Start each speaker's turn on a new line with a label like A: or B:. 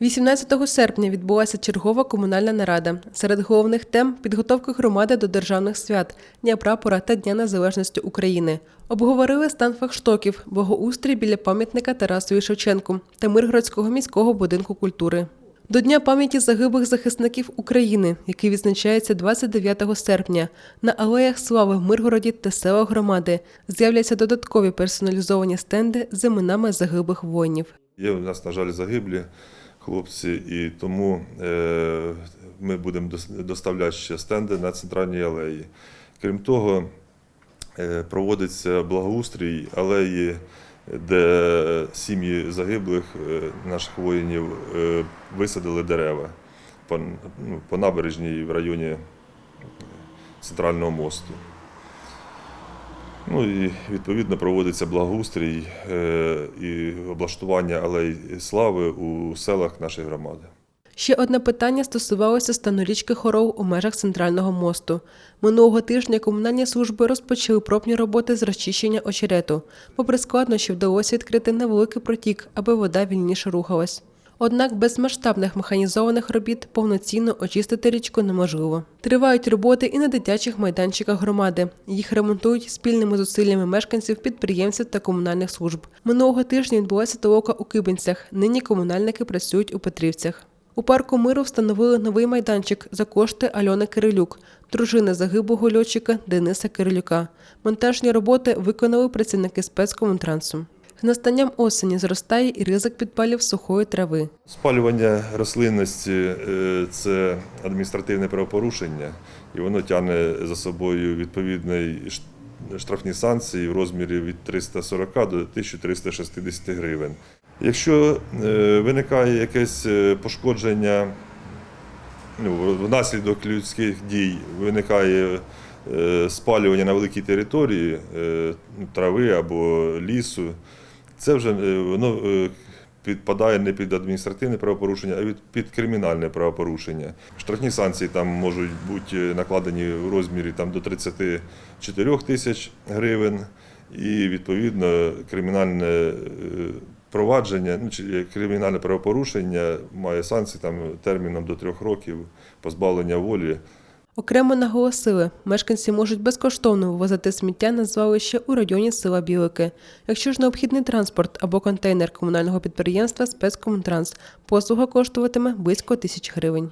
A: 18 серпня відбулася чергова комунальна нарада. Серед головних тем підготовка громади до державних свят Дня прапора та Дня Незалежності України. Обговорили стан флагштоків, благоустрій біля пам'ятника Тарасові Шевченку та Миргородського міського будинку культури. До Дня пам'яті загиблих захисників України, який відзначається 29 серпня, на алеях слави в Миргороді та селах громади з'являться додаткові персоналізовані стенди з іменами загиблих воїнів.
B: Є у нас, на жаль, загиблі хлопці, і тому е, ми будемо доставляти ще стенди на центральній алеї. Крім того, е, проводиться благоустрій алеї, де сім'ї загиблих е, наших воїнів висадили дерева ну, по набережній в районі центрального мосту. Ну і відповідно проводиться благоустрій е, і облаштування алей слави у селах нашої громади.
A: Ще одне питання стосувалося стану річки Хоров у межах центрального мосту. Минулого тижня комунальні служби розпочали пробні роботи з розчищення очерету. Попри складнощі, вдалося відкрити невеликий протік, аби вода вільніше рухалась. Однак без масштабних механізованих робіт повноцінно очистити річку неможливо. Тривають роботи і на дитячих майданчиках громади. Їх ремонтують спільними зусиллями мешканців, підприємців та комунальних служб. Минулого тижня відбулася толока у Кибинцях. Нині комунальники працюють у Петрівцях. У парку миру встановили новий майданчик за кошти Альони Кирилюк, дружини загиблого льотчика Дениса Кирилюка. Монтажні роботи виконали працівники спецкомунтрансу. Настанням осені зростає і ризик підпалів сухої трави.
B: Спалювання рослинності е, це адміністративне правопорушення, і воно тягне за собою відповідний штрафні санкції в розмірі від 340 до 1360 гривень. Якщо е, виникає якесь е, пошкодження ну, внаслідок людських дій, виникає спалювання на великій території ну, трави або лісу, це вже е, воно е, підпадає не під адміністративне правопорушення, а під кримінальне правопорушення. Штрафні санкції там можуть бути накладені в розмірі там, до 34 тисяч гривень, і відповідно кримінальне е, провадження, ну, чи кримінальне правопорушення має санкції там, терміном до трьох років позбавлення волі.
A: Окремо наголосили, мешканці можуть безкоштовно вивозити сміття на звалище у районі села Білики. Якщо ж необхідний транспорт або контейнер комунального підприємства спецкомтранс, послуга коштуватиме близько тисяч гривень.